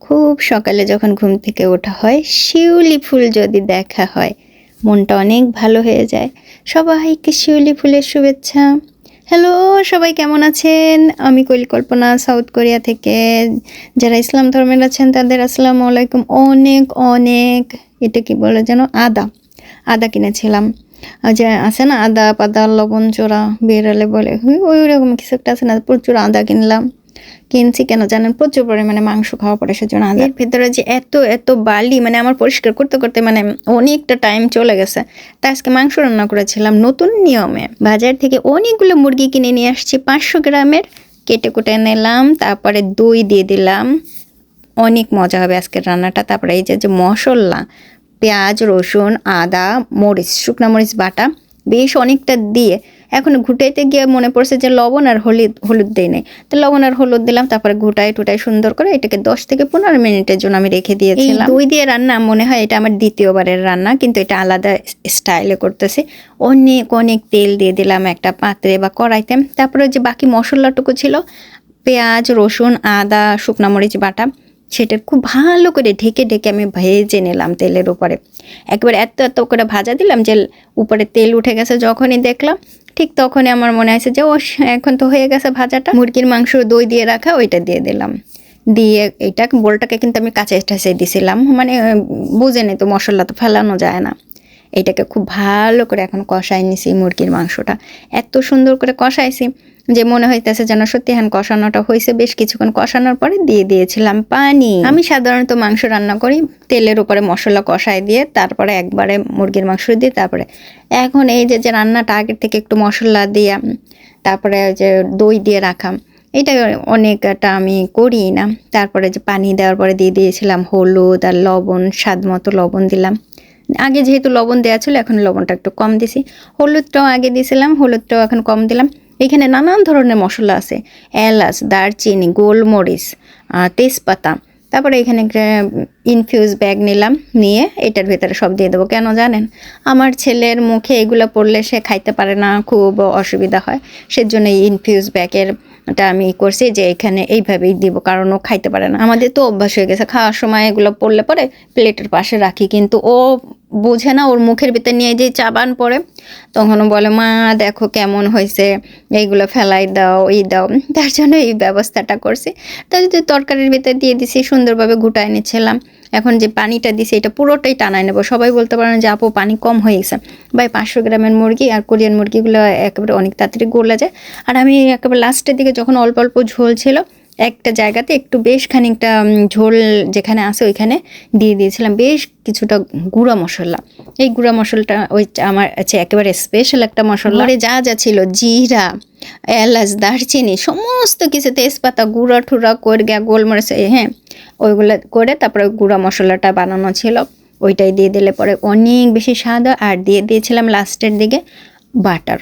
খুব সকালে যখন ঘুম থেকে ওঠা হয়, শিউলি ফুল যদি দেখা হয়, মনটা অনেক ভালো হয়ে যায়। সবাইকে শিউলি ফুলের শুভেচ্ছা। হ্যালো সবাই কেমন আছেন? আমি কল্পনা সাউথ কোরিয়া থেকে। যারা ইসলাম ধর্মের আছেন, তাদের আসসালামু আলাইকুম। অনেক অনেক, এটা কি বলে যেন? আদা। আদা কিনেছিলাম। যে আছে না, আদা, পাতা, লবণ চোরা বেরালে বলে, ওই রকম কিছু একটা আছে না, প্রচুর আদা কিনলাম। কিনছি কেন? জানেন, প্রচুর পরিমাণে মাংস খাওয়া পড়ে সেজন্য। এর ভেতরে যে এত এত বালি মানে আমার পরিষ্কার করতে করতে মানে অনেকটা টাইম চলে গেছে। তা আজকে মাংস রান্না করেছিলাম নতুন নিয়মে। বাজার থেকে অনেকগুলো মুরগি কিনে নিয়ে আসছি। পাঁচশো গ্রামের কেটে কুটে নিলাম, তারপরে দই দিয়ে দিলাম। অনেক মজা হবে আজকের রান্নাটা। তারপরে এই যে মশলা, পেঁয়াজ, রসুন, আদা, মরিচ, শুকনো মরিচ, বাটা, বেশ অনেকটা দিয়ে এখন ঘুটাইতে গিয়ে মনে পড়ছে যে লবণ আর হলুদ হলুদ দেই নাই। তো লবণ আর হলুদ দিলাম, তারপরে ঘুটাই টুটাই সুন্দর করে এটাকে দশ থেকে পনেরো মিনিটের জন্য আমি রেখে দিয়েছিলাম। দই দিয়ে রান্না মনে হয় এটা আমার দ্বিতীয়বারের রান্না, কিন্তু এটা আলাদা স্টাইলে করতেছি। অনেক অনেক তেল দিয়ে দিলাম একটা পাত্রে বা কড়াইতে। তারপরে যে বাকি মশলাটুকু ছিল, পেঁয়াজ, রসুন, আদা, শুকনো মরিচ বাটা, সেটা খুব ভালো করে ঢেকে ঢেকে আমি ভেজে নিলাম তেলের উপরে। একবার এত এত করে ভাজা দিলাম যে উপরে তেল উঠে গেছে যখনই দেখলাম ঠিক তখনই আমার মনে আছে যে ও এখন তো হয়ে গেছে ভাজাটা। মুরগির মাংস দই দিয়ে রাখা, ওইটা দিয়ে দিলাম। দিয়ে এটা বোলটাকে কিন্তু আমি কাঁচা ঠাসে দিছিলাম। মানে বুঝে নেই তো মশলা তো ফেলানো যায় না। এটাকে খুব ভালো করে এখন কষাই নিছি মুরগির মাংসটা। এত সুন্দর করে কষাইছি যে মনে হইতেছে যেন সত্যি এখন কষানোটা হয়েছে বেশ কিছুক্ষণ কষানোর পরে দিয়ে দিয়েছিলাম পানি। আমি সাধারণত মাংস রান্না করি, তেলের উপরে মশলা কষাই দিয়ে তারপরে একবারে মুরগির মাংস দিয়ে তারপরে। এখন এই যে যে রান্নাটা আগের থেকে একটু মশলা দিয়ে, তারপরে যে দই দিয়ে রাখা, এটা অনেকটা আমি করি না। তারপরে যে পানি দেওয়ার পরে দিয়ে দিয়েছিলাম হলুদ আর লবণ, স্বাদ মতো লবণ দিলাম। আগে যেহেতু লবণ দেওয়া ছিল, এখন লবণটা একটু কম দিছি। হলুদটাও আগে দিয়েছিলাম হলুদটাও এখন কম দিলাম। এখানে নানান ধরনের মশলা আছে। এলাচ, দারচিনি, গোলমরিচ তেজপাতা। তারপরে এখানে ইনফিউজ ব্যাগ নিলাম, নিয়ে এটার ভেতরে সব দিয়ে দেবো। কেন জানেন? আমার ছেলের মুখে এগুলো পড়লে সে খাইতে পারে না, খুব অসুবিধা হয়। সেজন্য এই ইনফিউজ ব্যাগের টা আমি করছি যে এখানে এইভাবেই দিব, কারণ ও খাইতে পারে না। আমাদের তো অভ্যাস হয়ে গেছে, খাওয়ার সময় এগুলো পড়লে পরে প্লেটের পাশে রাখি, কিন্তু ও বোঝে না, ওর মুখের ভিতর নিয়ে যে চাবান পড়ে, তখন বলে, মা, দেখো কেমন হয়েছে এইগুলো ফেলাই দাও এই দাও। তার জন্য এই ব্যবস্থাটা করছি। তা যদি তরকারির ভিতরে দিয়ে দিছি, সুন্দরভাবে ঘুটায় নিচ্ছিলাম। এখন যে পানিটা দিছে, এটা পুরোটাই টানায় নেব। সবাই বলতে পারেন যে, আপু, পানি কম হয়ে গেছে। ভাই, পাঁচশো গ্রামের মুরগি আর কোরিয়ান মুরগিগুলো একেবারে অনেক তাড়াতাড়ি গোলা যায়। আর আমি একেবারে লাস্টের দিকে যখন অল্প অল্প ঝোল ছিল একটা জায়গাতে একটু বেশ খানিকটা ঝোল যেখানে আছে ওইখানে দিয়ে দিয়েছিলাম। বেশ কিছুটা গুঁড়া মশলা। এই গুঁড়া মশলাটা ওই আমার আছে একেবারে স্পেশাল একটা মশলা। যা যা ছিল, জিরা, এলাচ, দারচিনি, সমস্ত কিছু, তেজপাতা গুঁড়া ঠুড়া করে গিয়া গোলমরিচ হ্যাঁ ওইগুলো করে তারপরে গুঁড়া মশলাটা বানানো ছিল। ওইটাই দিয়ে দিলে পরে অনেক বেশি স্বাদ আর দিয়ে দিয়েছিলাম লাস্টের দিকে বাটার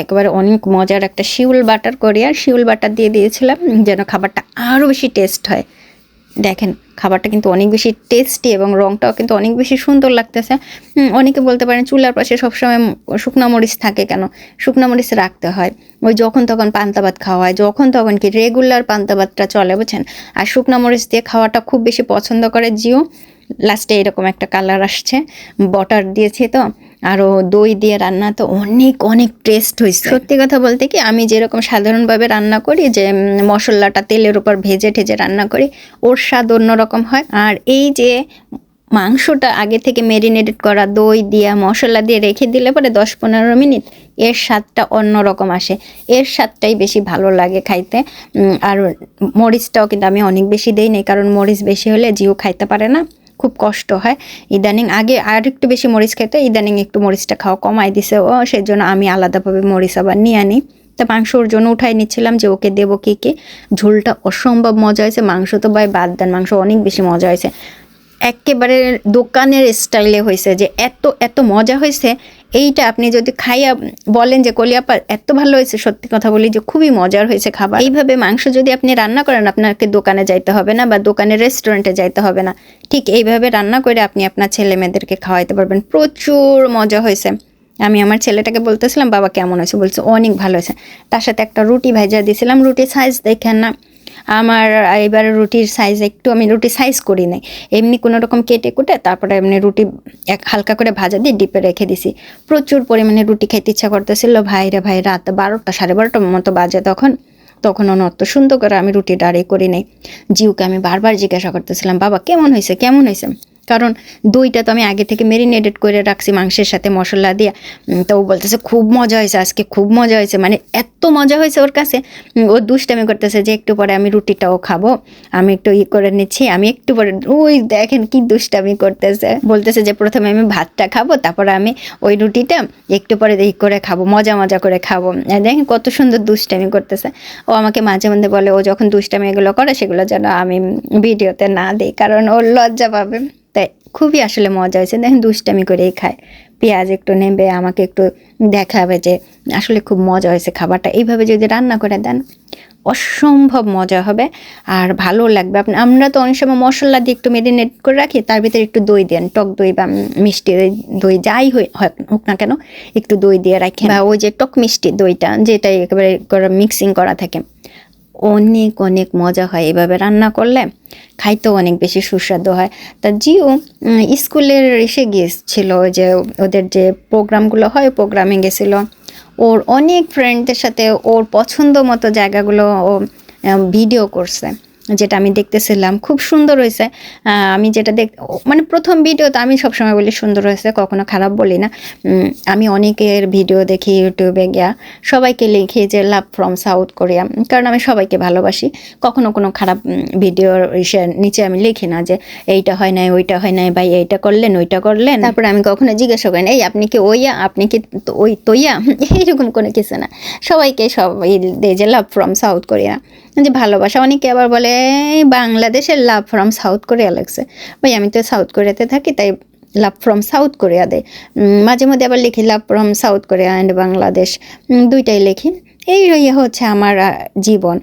একবারে অনেক মজার একটা শিউল বাটার করে, আর শিউল বাটার দিয়ে দিয়েছিলাম যেন খাবারটা আরও বেশি টেস্ট হয়। দেখেন, খাবারটা কিন্তু অনেক বেশি টেস্টি এবং রংটাও কিন্তু অনেক বেশি সুন্দর লাগতেছে। অনেকে বলতে পারেন চুলার পাশে সবসময় শুকনো মরিচ থাকে কেন? শুকনো মরিচ রাখতে হয়। ওই যখন তখন পান্তা ভাত খাওয়া হয়, যখন তখন কি রেগুলার পান্তা ভাতটা চলে, বুঝছেন? আর শুকনো মরিচ দিয়ে খাওয়াটা খুব বেশি পছন্দ করে জিও। লাস্টে এরকম একটা কালার আসছে বটার দিয়েছে তো। আরও দই দিয়ে রান্না, তো অনেক অনেক টেস্ট হয়েছে সত্যি কথা বলতে কি, আমি যেরকম সাধারণভাবে রান্না করি, যে মশলাটা তেলের উপর ভেজে ঠেজে রান্না করি, ওর স্বাদ অন্যরকম হয়। আর এই যে, মাংসটা আগে থেকে ম্যারিনেটেড করা দই দিয়া, মশলা দিয়ে রেখে দিলে পরে দশ পনেরো মিনিট, এর স্বাদটা অন্যরকম আসে। এর স্বাদটাই বেশি ভালো লাগে খাইতে। আর মরিচটাও কিন্তু আমি অনেক বেশি দেই নাই, কারণ মরিচ বেশি হলে জিও খাইতে পারে না। খুব কষ্ট হয়। ইদানিং আগে আর একটু বেশি মরিচ খেতে, ইদানিং একটু মরিচটা খাওয়া কমাই দিছে। ও, সেজন্য আমি আলাদাভাবে মরিচ আবার নিয়ে আনি। তা মাংস ওর জন্য উঠাই নিচ্ছিলাম যে ওকে দেবো কি কি। ঝোলটা অসম্ভব মজা হয়েছে, মাংস তো ভাই বাদ দেন, মাংস অনেক বেশি মজা হয়েছে। একেবারে দোকানের স্টাইলে হয়েছে যে এত এত মজা হয়েছে এইটা আপনি যদি খাইয়া বলেন যে কলিয়াপা এত ভালো হয়েছে সত্যি কথা বলি যে, খুবই মজার হয়েছে খাবার। এইভাবে মাংস যদি আপনি রান্না করেন, আপনাকে দোকানে যাইতে হবে না বা দোকানের রেস্টুরেন্টে যাইতে হবে না। ঠিক এইভাবে রান্না করে আপনি আপনার ছেলে মেয়েদেরকে খাওয়াইতে পারবেন। প্রচুর মজা হয়েছে। আমি আমার ছেলেটাকে বলতেছিলাম, বাবা, কেমন হয়েছে? বলছে, অনেক ভালো হয়েছে। তার সাথে একটা রুটি ভাজা দিয়েছিলাম। রুটি সাইজ দেখেন না। আমার এবার রুটির সাইজ একটু আমি রুটি সাইজ করি নাই। এমনি কোনো রকম কেটে কুটে তারপরে এমনি রুটি এক হালকা করে ভাজা দিয়ে ডিপে রেখে দিছি। প্রচুর পরিমাণে রুটি খেতে ইচ্ছা করতেছিল। ভাই রে ভাই, রাত বারোটা, সাড়ে বারোটার মতো বাজে তখন। তখন অত সুন্দর করে আমি রুটি ডাড়ি করি নাই। জিউকে আমি বারবার জিজ্ঞাসা করতেছিলাম, বাবা, কেমন হয়েছে? কেমন হয়েছে? কারণ দইটা তো আমি আগে থেকে মেরিনেটেড করে রাখছি মাংসের সাথে মশলা দিয়ে। তো ও বলতেছে, খুব মজা হয়েছে আজকে, খুব মজা হয়েছে। মানে এত মজা হয়েছে ওর কাছে। ও দুষ্টামি করতেছে যে একটু পরে আমি রুটিটাও খাব। আমি একটু ই করে নিচ্ছি, আমি একটু পরে, ওই দেখেন কি দুষ্টামি করতেছে। বলতেছে যে, প্রথমে আমি ভাতটা খাব, তারপরে আমি ওই রুটিটা একটু পরে ই করে খাব, মজা মজা করে খাব। দেখেন কত সুন্দর দুষ্টামি করতেছে। ও আমাকে মাঝে মধ্যে বলে, ও যখন দুষ্টামি এগুলো করে, সেগুলো যেন আমি ভিডিওতে না দিই, কারণ ওর লজ্জা পাবে। খুবই আসলে মজা হয়েছে। দেখেন দুষ্টামি করেই খায়। পেঁয়াজ একটু নেবে, আমাকে একটু দেখাবে যে আসলে খুব মজা হয়েছে খাবারটা। এইভাবে যদি রান্না করে দেন, অসম্ভব মজা হবে আর ভালো লাগবে। আপনি, আমরা তো অনেক সময় মশলা দিয়ে একটু মেরিনেট করে রাখি, তার ভিতরে একটু দই দেন, টক দই বা মিষ্টি দই যাই হোক না কেন, একটু দই দিয়ে রাখেন। বা ওই যে টক মিষ্টি দইটা যেটা একেবারে মিক্সিং করা থাকে। অনেক অনেক মজা হয় এভাবে রান্না করলে। খাইতেও অনেক বেশি সুস্বাদু হয়। তা জিও স্কুলের এসে গিয়েছিল যে ওদের যে প্রোগ্রামগুলো হয় প্রোগ্রামে গেছিল। ওর অনেক ফ্রেন্ডদের সাথে ওর পছন্দ মতো জায়গাগুলো ও ভিডিও করছে। যেটা আমি দেখতেছিলাম খুব সুন্দর হয়েছে। আমি যেটা দেখ মানে প্রথম ভিডিও তো আমি সবসময় বলি সুন্দর হয়েছে কখনো খারাপ বলি না। আমি অনেকের ভিডিও দেখি ইউটিউবে গিয়া সবাইকে লিখি যে লাভ ফ্রম সাউথ কোরিয়া কারণ আমি সবাইকে ভালোবাসি। কখনো কোনো খারাপ ভিডিওর নিচে আমি লিখি না যে এইটা হয় নাই ওইটা হয় নাই ভাই এইটা করলেন ওইটা করলেন। তারপরে আমি কখনো জিজ্ঞাসা করি না, এই আপনি কি ওইয়া? আপনি কি ওই তৈয়া? এইরকম কোনো কিছু না। সবাইকে সব এই দেয় যে লাভ ফ্রম সাউথ কোরিয়া যে ভালোবাসা, অনেকে আবার বলে, "এই বাংলাদেশের লাভ ফ্রম সাউথ কোরিয়া লাগছে। ভাই, আমি তো সাউথ কোরিয়াতে থাকি, তাই লাভ ফ্রম সাউথ কোরিয়া দেয় মাঝে মধ্যে আবার লিখি love from South Korea and Bangladesh দুইটাই লিখি। এই ইয়ে হচ্ছে আমার জীবন।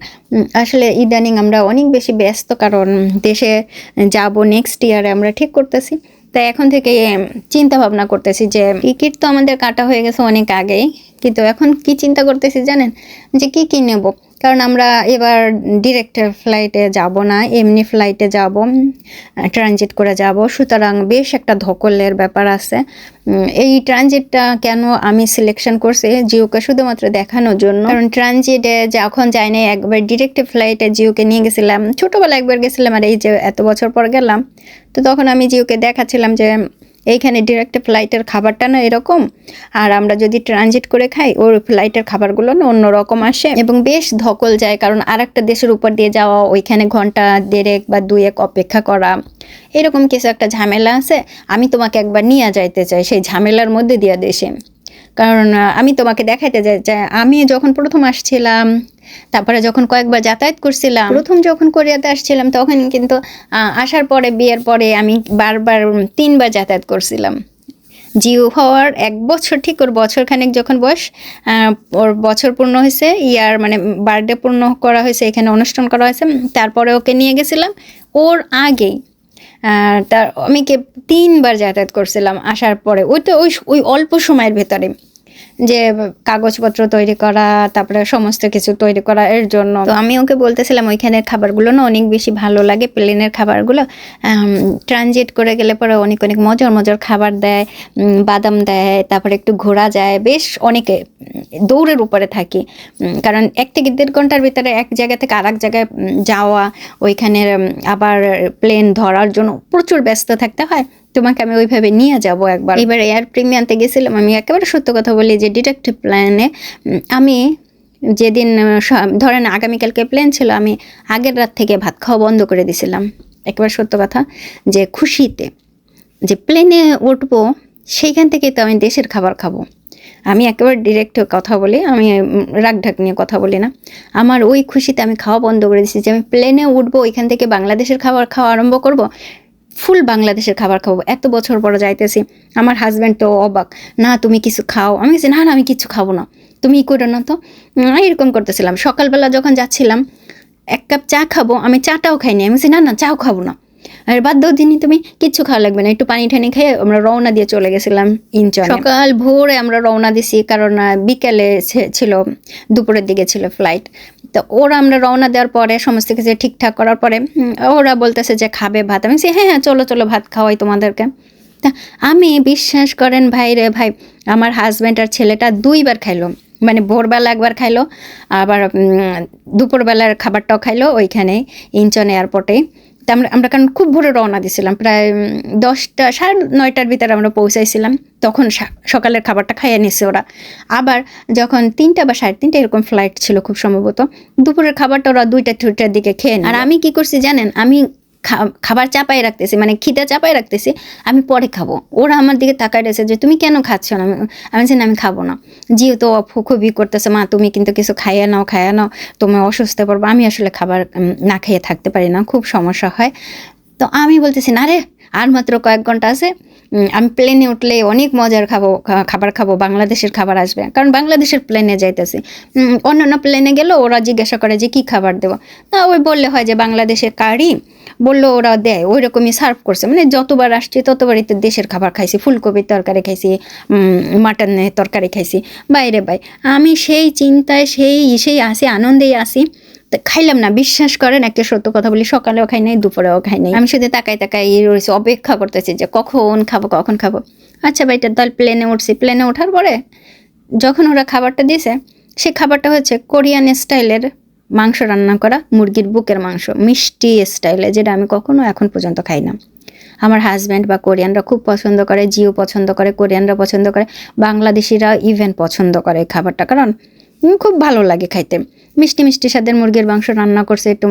আসলে ইদানিং আমরা অনেক বেশি ব্যস্ত, কারণ দেশে যাব নেক্সট ইয়ারে আমরা ঠিক করতেছি। তাই এখন থেকে চিন্তা ভাবনা করতেছি যে, টিকিট তো আমাদের কাটা হয়ে গেছে অনেক আগেই। কিন্তু এখন কি চিন্তা করতেছি জানেন? যে কি কি নেব? কারণ আমরা এবার ডিরেক্টের ফ্লাইটে যাব না, এমনি ফ্লাইটে যাব ট্রানজিট করে যাব। সুতরাং বেশ একটা ধকলের ব্যাপার আছে। এই ট্রানজিটটা কেন আমি সিলেকশন করছি জিওকে শুধুমাত্র দেখানোর জন্য? কারণ ট্রানজিটে যখন যাই না একবার ডিরেক্ট ফ্লাইটে জিওকে নিয়ে গেছিলাম। ছোটোবেলা একবার গেছিলাম আর এই যে এত বছর পর গেলাম, তো তখন আমি জিওকে দেখাচ্ছিলাম যে এইখানে ডিরেক্ট ফ্লাইটের খাবারটা না এরকম। আর আমরা যদি ট্রানজিট করে খাই, ওর ফ্লাইটের খাবারগুলো না অন্যরকম আসে। এবং বেশ ধকল যায়, কারণ আর একটা দেশের উপর দিয়ে যাওয়া, ওইখানে ঘণ্টা দেড়েক বা দুয়েক অপেক্ষা করা। এরকম কিছু একটা ঝামেলা আছে, আমি তোমাকে একবার নিয়ে যাইতে চাই সেই ঝামেলার মধ্যে দিয়া দেশে। কারণ আমি তোমাকে দেখাইতে যাই আমি যখন প্রথম আসছিলাম, তারপরে যখন কয়েকবার যাতায়াত করছিলাম, প্রথম যখন কোরিয়াতে আসছিলাম, তখন কিন্তু আসার পরে, বিয়ের পরে আমি বারবার তিনবার যাতায়াত করছিলাম। জিও হওয়ার এক বছর, ঠিক ওর বছর খানেক যখন বয়স ওর বছর পূর্ণ হয়েছে, ইয়ার মানে বার্থডে পূর্ণ করা হয়েছে, এখানে অনুষ্ঠান করা হয়েছে, তারপরে ওকে নিয়ে গেছিলাম। ওর আগেই তার, আমি কে তিনবার যাতায়াত করছিলাম আসার পরে ওইটা ওই ওই অল্প সময়ের ভেতরে। যে কাগজপত্র তৈরি করা, তারপরে সমস্ত কিছু তৈরি করা এর জন্য। তো আমি ওকে বলতেছিলাম ওইখানের খাবারগুলো না অনেক বেশি ভালো লাগে, প্লেনের খাবারগুলো। ট্রানজিট করে গেলে পরে অনেক অনেক মজার মজার খাবার দেয় বাদাম দেয়, তারপরে একটু ঘোরা যায়, বেশ অনেকে দৌড়ের উপরে থাকি। কারণ এক থেকে দেড় ঘণ্টার ভিতরে এক জায়গা থেকে আর জায়গায় যাওয়া, ওইখানের আবার প্লেন ধরার জন্য প্রচুর ব্যস্ত থাকতে হয়। তোমাকে আমি ওইভাবে নিয়ে যাব একবার। এবার এয়ার প্রিমিয়ামতে গেছিলাম আমি একেবারে সত্য কথা বলি যে ডিটেকটিভ প্ল্যানে আমি যেদিন ধরেন আগামীকালকে প্লেন ছিল আমি আগের রাত থেকে ভাত খাওয়া বন্ধ করে দিছিলাম। একেবারে সত্য কথা যে খুশিতে যে প্লেনে উঠবো সেইখান থেকে তো আমি দেশের খাবার খাব। আমি একেবারে ডিরেক্ট কথা বলি আমি উম, রাগ ঢাক নিয়ে কথা বলি না। আমার ওই খুশিতে আমি খাওয়া বন্ধ করে দিয়েছি যে আমি প্লেনে উঠবো ওইখান থেকে বাংলাদেশের খাবার খাওয়া আরম্ভ করব ফুল বাংলাদেশের খাবার খাব। এত বছর পরে যাইতেছি, আমার হাজব্যান্ড তো অবাক, না, তুমি কিছু খাও। আমি বলছি, না না, আমি কিছু খাব না। তুমি ই করো না তো। এরকম করতেছিলাম। সকালবেলা যখন যাচ্ছিলাম, এক কাপ চা খাব, আমি চাটাও খাইনি। আমি বলছি, না না, চাও খাব না। আর, বাদ দাও দিনই তুমি কিচ্ছু খাওয়া লাগবে না। একটু পানি ঠানি খেয়ে আমরা রওনা দিয়ে চলে গেছিলাম ইনচন। সকাল ভোরে আমরা রওনা দিছি, কারণ বিকেলে ছিল, দুপুরের দিকে ছিল ফ্লাইট তো ওরা আমরা রওনা দেওয়ার পরে সমস্ত কিছু ঠিকঠাক করার পরে ওরা বলতেছে যে খাবে ভাত। আমি হ্যাঁ হ্যাঁ চলো চলো ভাত খাওয়াই তোমাদেরকে। তা আমি বিশ্বাস করেন, ভাই রে ভাই, আমার হাজব্যান্ড আর ছেলেটা দুইবার খাইলো। মানে ভোরবেলা একবার খাইলো, আবার দুপুরবেলার খাবারটাও খাইলো ওইখানে ইঞ্চন এয়ারপোর্টে। তা আমরা আমরা কারণ খুব ভোরে রওনা দিয়েছিলাম প্রায় দশটা, সাড়ে নয়টার ভিতরে আমরা পৌঁছাইছিলাম, তখন সকালের খাবারটা খাইয়ে নিছে ওরা। আবার যখন তিনটা বা সাড়ে তিনটা এরকম ফ্লাইট ছিল খুব সম্ভবত, দুপুরের খাবারটা ওরা দুইটা থ্রিটার দিকে খেয়ে আর আমি কি করছি জানেন? আমি খাবার চাপাই রাখতেছি মানে খিদে চাপাই রাখতেছি আমি পরে খাব। ওরা আমার দিকে তাকায় রয়েছে যে তুমি কেন খাচ্ছ না? আমি আমি বলছি, আমি খাব না। যেহেতু অফু খুবই করতেছে মা তুমি কিন্তু কিছু খাইয়ে নাও খাইয়ে নাও তুমি অসুস্থ পড়ব। আমি আসলে খাবার না খাইয়ে থাকতে পারি না খুব সমস্যা হয়। তো আমি বলতেছি না রে আর মাত্র কয়েক ঘণ্টা আছে আমি প্লেনে উঠলে অনেক মজার খাব খাবার খাব, বাংলাদেশের খাবার আসবে। কারণ বাংলাদেশের প্লেনে যাইতেছি। অন্যান্য প্লেনে গেলেও ওরা জিজ্ঞাসা করে যে কি খাবার দেবো? না ওই বললে হয় যে বাংলাদেশের কারি, বলল ওরা দেয় ওই রকমই সার্ভ করছে। মানে যতবার আসছি ততবারই তো দেশের খাবার খাইছি, ফুলকপির তরকারি খাইছি মাটনের তরকারি খাইছি। বাইরে বাই আমি সেই চিন্তায়, সেই সেই আসি, আনন্দেই আসি। খাইলাম না, বিশ্বাস করেন, একটা সত্য কথা বলি, সকালেও খাই নাই, দুপুরেও খাই নাই। আমি শুধু তাকাই তাকাই রয়েছি, অপেক্ষা করতেছি যে কখন খাব কখন খাব। আচ্ছা ভাইটা তাহলে প্লেনে উঠছি। প্লেনে ওঠার পরে যখন ওরা খাবারটা দিয়েছে, সে খাবারটা হচ্ছে কোরিয়ান স্টাইলের মাংস রান্না করা মুরগির বুকের মাংস, মিষ্টি স্টাইলে, যেটা আমি কখনো এখন পর্যন্ত খাই না। আমার হাজব্যান্ড বা কোরিয়ানরা খুব পছন্দ করে, জিও পছন্দ করে, কোরিয়ানরা পছন্দ করে, বাংলাদেশিরা ইভেন পছন্দ করে খাবারটা, কারণ খুব ভালো লাগে খাইতে। মিষ্টি মিষ্টি স্বাদের মুরগির মাংস রান্না করছে, একটু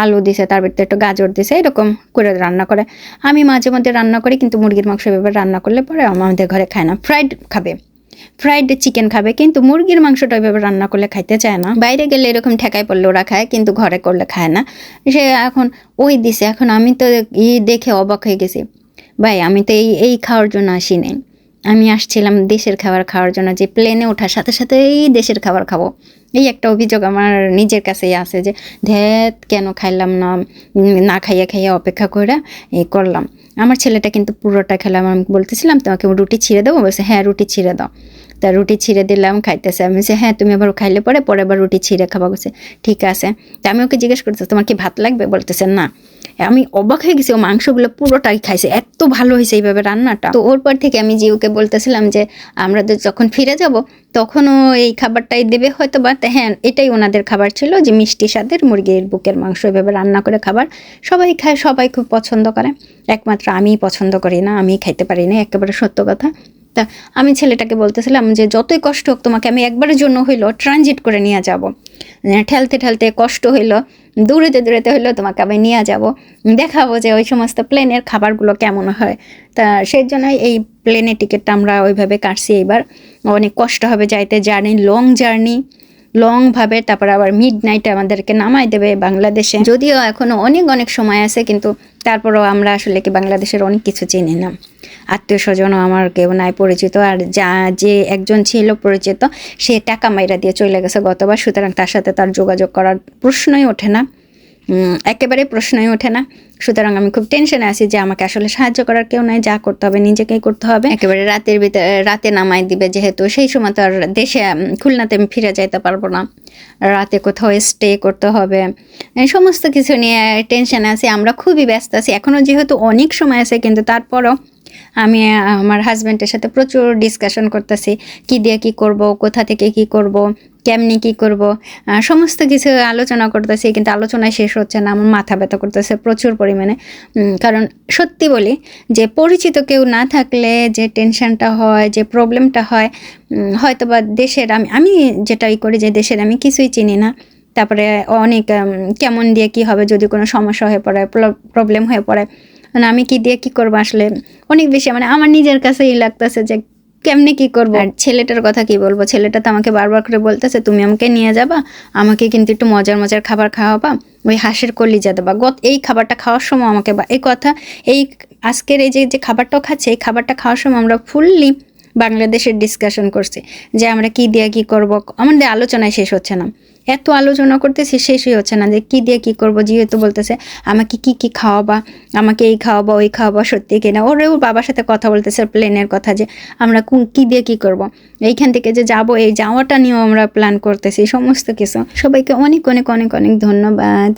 আলু দিছে, তার ভিতরে একটু গাজর দিছে, এরকম করে রান্না করে। আমি মাঝে মধ্যে রান্না করি, কিন্তু মুরগির মাংস এভাবে রান্না করলে পরে আমাদের ঘরে খায় না। ফ্রাইড খাবে। ফ্রাইড চিকেন খাবে, কিন্তু মুরগির মাংসটা ওইভাবে রান্না করলে খাইতে চায় না। বাইরে গেলে এরকম ঠেকাই পড়লে ওরা খায়, কিন্তু ঘরে করলে খায় না। সে এখন ওই দিছে, এখন আমি তো ই দেখে অবাক হয়ে গেছি। ভাই, আমি তো এই এই খাওয়ার জন্য আসি নাই আমি আসছিলাম দেশের খাবার খাওয়ার জন্য যে প্লেনে ওঠার সাথে সাথে এই দেশের খাবার খাব। এই একটা অভিযোগ আমার নিজের কাছেই আছে যে ধ্যাত কেন খাইলাম না? না খাইয়া খাইয়া অপেক্ষা করে এই করলাম। আমার ছেলেটা কিন্তু পুরোটা খেলাম আমি বলতেছিলাম, তোমাকে রুটি ছিঁড়ে দেবো? বলছে হ্যাঁ রুটি ছিঁড়ে দাও। তা রুটি ছিঁড়ে দিলাম, খাইতেছে। আমি বলছি হ্যাঁ তুমি আবার খাইলে পরে পরে আবার রুটি ছিঁড়ে খাবা। বলছে, ঠিক আছে। তা আমি ওকে জিজ্ঞেস করতেছি, তোমার কি ভাত লাগবে? বলতেছে, না। আমি অবাক হয়ে গেছি, ও মাংসগুলো পুরোটাই খাইছে, এত ভালো হয়েছে এইভাবে রান্নাটা। তো ওর পর থেকে আমি জিউকে বলতেছিলাম যে, আমরা তো যখন ফিরে যাব তখনও এই খাবারটাই দেবে হয়তো বা হ্যাঁ এটাই ওনাদের খাবার ছিল, যে মিষ্টি স্বাদের মুরগির বুকের মাংস, এভাবে রান্না করে খাবার সবাই খায়, সবাই খুব পছন্দ করে। একমাত্র আমিই পছন্দ করি না আমি খাইতে পারি না, একেবারে সত্য কথা। তা আমি ছেলেটাকে বলতেছিলাম যে, যতই কষ্ট হোক তোমাকে, আমি একবারের জন্য হইল ট্রানজিট করে নিয়ে যাব। ঠেলতে ঠেলতে কষ্ট হইল দৌড়েতে দৌড়েতে হইল তোমাকে আমি নিয়ে যাব। দেখাবো যে ওই সমস্ত প্লেনের খাবারগুলো কেমন হয়। তা সেই জন্যই এই প্লেনের টিকিটটা আমরা ওইভাবে কাটছি এইবার। অনেক কষ্ট হবে যাইতে জার্নি লং জার্নি লং ভাবে, তারপর আবার মিড নাইটে আমাদেরকে নামাই দেবে বাংলাদেশে। যদিও এখনও অনেক অনেক সময় আছে, কিন্তু তারপরও আমরা আসলে কি বাংলাদেশের অনেক কিছু চিনি না আত্মীয় স্বজনও আমার কেউ নাই পরিচিত, আর যা, যে একজন ছিল পরিচিত, সে টাকা মাইরা দিয়ে চলে গেছে গতবার, সুতরাং তার সাথে তার যোগাযোগ করার প্রশ্নই ওঠে না। একেবারে প্রশ্নই ওঠে না। সুতরাং আমি খুব টেনশনে আছি যে আমাকে আসলে সাহায্য করার কেউ নাই, যা করতে হবে নিজেকেই করতে হবে। একেবারে রাতের ভিতরে, রাতে নামাই দিবে যেহেতু, সেই সময় তো আর দেশে খুলনাতে আমি ফিরে যাইতে পারব না। রাতে কোথাও স্টে করতে হবে। সমস্ত কিছু নিয়ে টেনশনে আছি, আমরা খুবই ব্যস্ত আছি। এখনও যেহেতু অনেক সময় আছে, কিন্তু তারপরও আমি আমার হাজব্যান্ডের সাথে প্রচুর ডিসকাশন করতেছি, কি দিয়ে কি করব, কোথা থেকে কি করব, কেমনি কি করব সমস্ত কিছু আলোচনা করতেছি, কিন্তু আলোচনায় শেষ হচ্ছে না, আমার মাথা ব্যথা করতেছে প্রচুর পরিমাণে। কারণ সত্যি বলি যে, পরিচিত কেউ না থাকলে যে টেনশনটা হয়, যে প্রবলেমটা হয় হয়তো বা দেশের আমি আমি যেটাই করি যে, দেশের আমি কিছুই চিনি না। তারপরে অনেক কেমন দিয়ে কি হবে যদি কোনো সমস্যা হয়ে পড়ে প্রবলেম হয়ে পড়ে। মানে আমি কি দিয়ে কি করব আসলে? অনেক বেশি মানে আমার নিজের কাছেই লাগতেছে যে কেমনে কি করব? আর ছেলেটার কথা কি বলব? ছেলেটা তো আমাকে বারবার করে বলতেছে, তুমি আমাকে নিয়ে যাবা, আমাকে কিন্তু একটু মজার মজার খাবার খাওয়াবা, ওই হাঁসের কলিজা দেবা। গত, এই খাবারটা খাওয়ার সময় আমাকে বা, এই কথা, এই আজকের এই যে যে খাবারটাও খাচ্ছে, এই খাবারটা খাওয়ার সময় আমরা ফুললি বাংলাদেশের ডিসকাশন করছি যে আমরা কি দিয়ে কি করব? আমাদের আলোচনায় শেষ হচ্ছে না। এত আলোচনা করতেছি, শেষই হচ্ছে না যে কি দিয়ে কি করব, যেহেতু বলতেছে আমাকে কি কি খাওয়াবা, আমাকে এই খাওয়াবা, ওই খাওয়াবা, সত্যি কিনা? ওরে ওর বাবার সাথে কথা বলতেছে প্লেনের কথা যে আমরা কি দিয়ে কি করব। এইখান থেকে যে যাব, এই যাওয়াটা নিয়েও আমরা প্ল্যান করতেছি, সমস্ত কিছু। সবাইকে অনেক অনেক অনেক অনেক ধন্যবাদ।